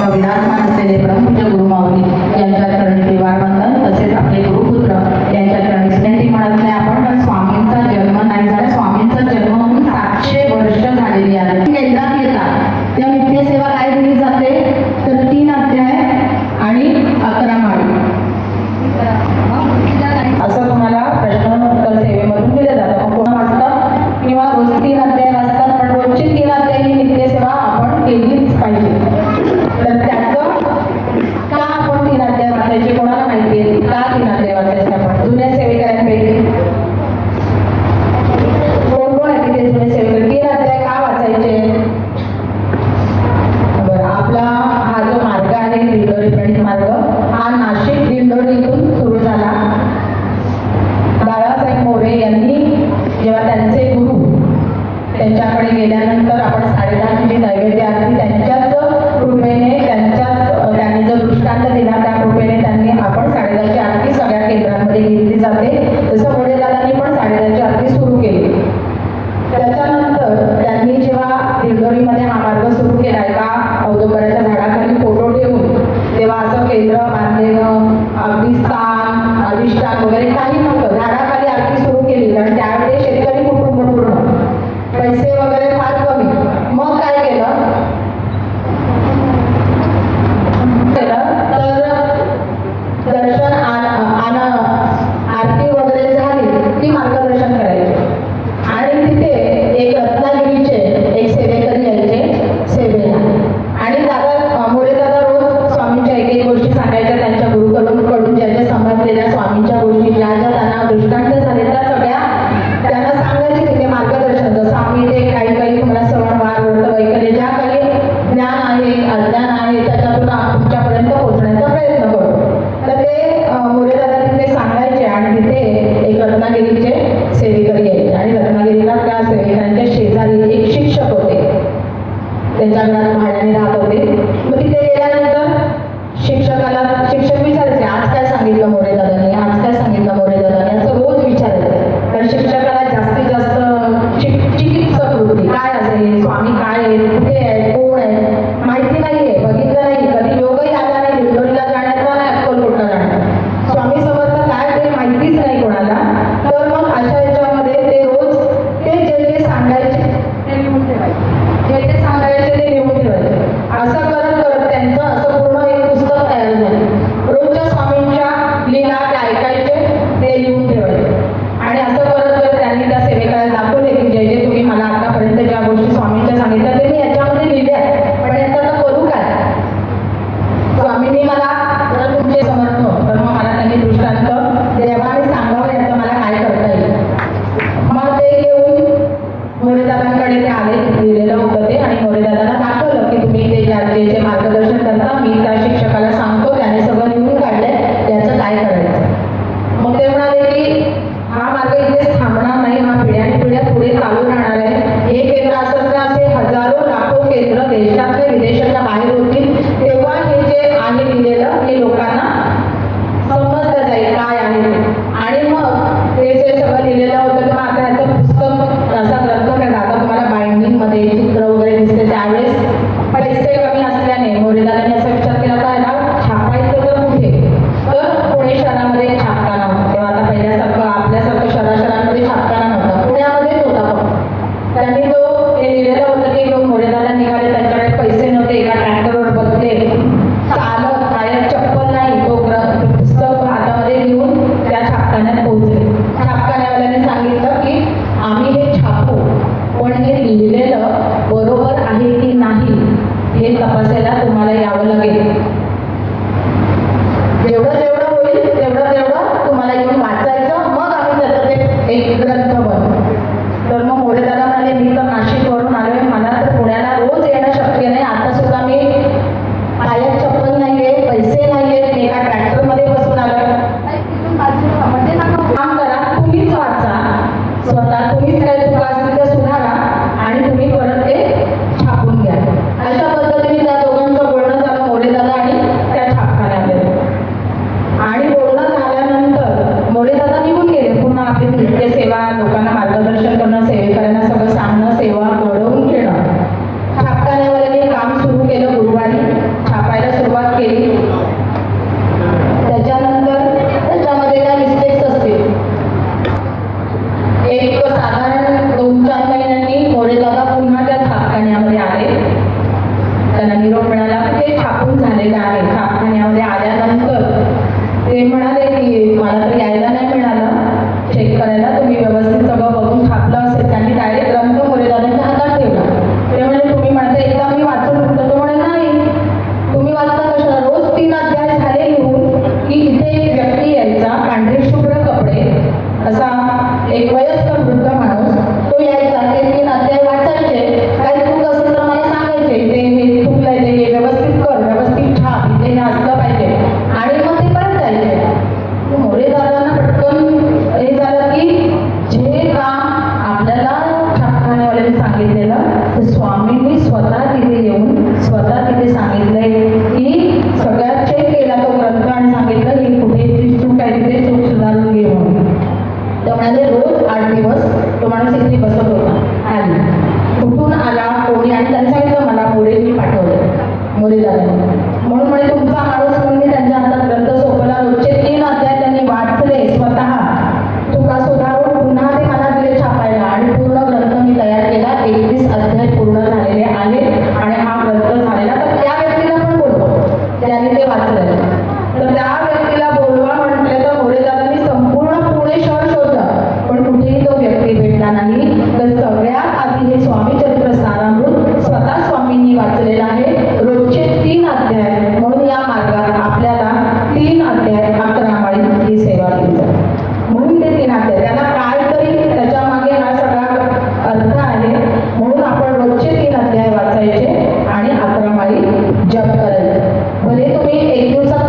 extraordinaria, celebramos मार्ग. हा नाशिक दिंडोर सुरू झाला. बाळासाहेब मोरे यांनी जेव्हा त्यांचे गुरु त्यांच्याकडे गेल्यानंतर आपण साडेदहा जी नैवेद्य आली त्यांच्याच कृपेने त्यांच्याच त्यांनी जो दृष्टांत दिला त्या कृपेने obstáculo, autoridad. पे एक दिवस